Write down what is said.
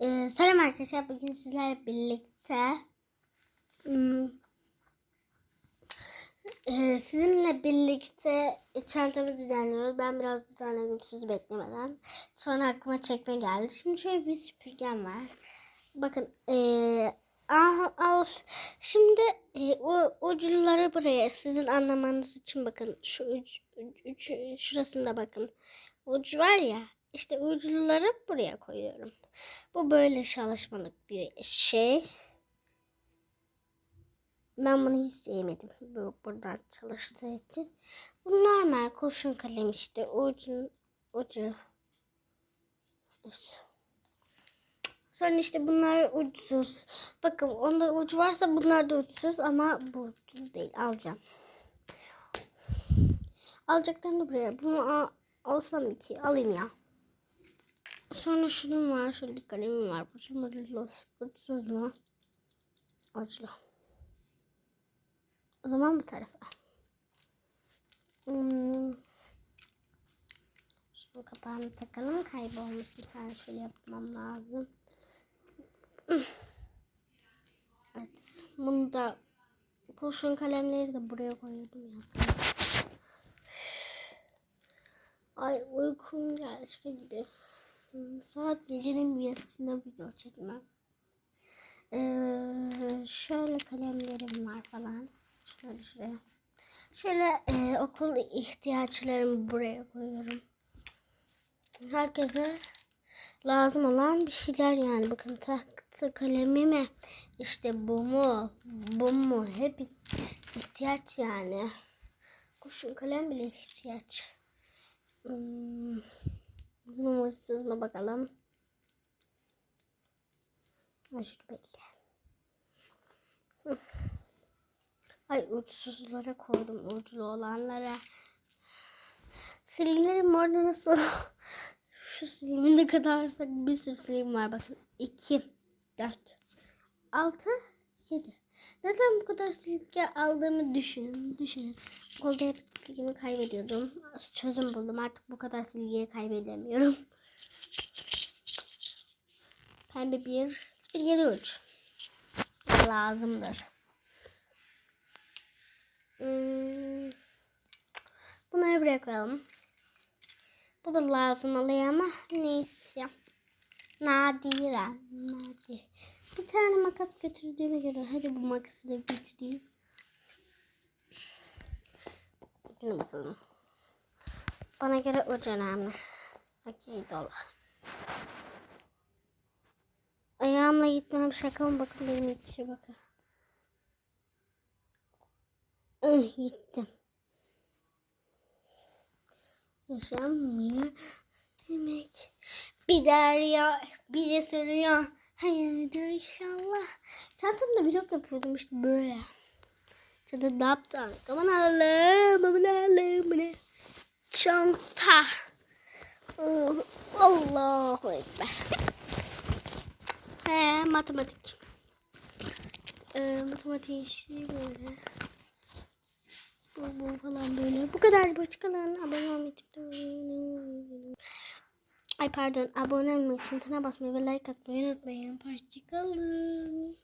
Ee, selam arkadaşlar. Bugün sizlerle birlikte hmm, e, sizinle birlikte çantamı düzenliyoruz. Ben biraz düzenledim sizi beklemeden. Sonra aklıma çekme geldi. Şimdi şöyle bir süpürgem var. Bakın ee, al, al. Şimdi e, o ucuları buraya sizin anlamanız için bakın şu uç, uç, uç- şurasında bakın. Ucu var ya işte ucuları buraya koyuyorum. Bu böyle çalışmalık bir şey. Ben bunu hiç sevmedim. Bu buradan çalıştığı için. Bu normal kurşun kalem işte. Ucu, ucu. Evet. Sonra işte bunlar uçsuz. Bakın onda ucu varsa bunlar da uçsuz ama bu uçsuz değil. Alacağım. Alacaklarını buraya. Bunu al, alsam iki. Alayım ya. Sonra şunun var. Şöyle kalemim var. Los. Uçsuz mu? Uçlu. O zaman bu tarafa. Hmm. Şunun kapağını takalım. Kaybolmasın. Sen şöyle yapmam lazım. Evet. Bunu da kurşun kalemleri de buraya koyalım ya. Ay uykum gerçekten. Hmm, Saat gecenin bir yarısında video çekmem. Ee, şöyle kalemlerim var falan. Şöyle şuraya. Şöyle e, okul ihtiyaçlarımı buraya koyuyorum. Herkese lazım olan bir şeyler yani. Bakın tahtı kalemi mi? İşte bu mu? Bu mu? Hep ihtiyaç yani. Kurşun kalem bile ihtiyaç. Hmm. Numarasına bakalım. Aşırı belli. Hı. Ay uçsuzlara koydum uçlu olanlara. Silgilerim orada nasıl? Şu silimin ne kadarsa bir sürü silim var bakın. 2, 4, 6, 7. Neden bu kadar silgi aldığımı düşünün. Düşünün. Okulda hep silgimi kaybediyordum. Çözüm buldum. Artık bu kadar silgiyi kaybedemiyorum. Pembe bir 07 uç. Lazımdır. Hmm. Bunları buraya koyalım. Bu da lazım oluyor ama neyse. Nadiren. Nadir. Bir tane makas götürdüğüme göre hadi bu makası da bitireyim. Şimdi bakalım. Bana göre ucu önemli. Okey dola. Ayağımla gitmem şaka mı? Bakın benim yetişe bakın. Ih, gittim. Yaşanmıyor demek. Bir derya, bir de soruyor. Hayırdır inşallah. Çantamda vlog yapıyordum işte böyle. Çanta ne yaptım? Aman Allah'ım, aman Allah'ım ne? Çanta. Oh, Allahu Ekber. He, matematik. Ee, matematik işi böyle. Bu, bu falan böyle. Bu kadar. Başkalarına abone olmayı Ay pardon. Abone olmayı, çantana basmayı ve like atmayı unutmayın. Hoşçakalın.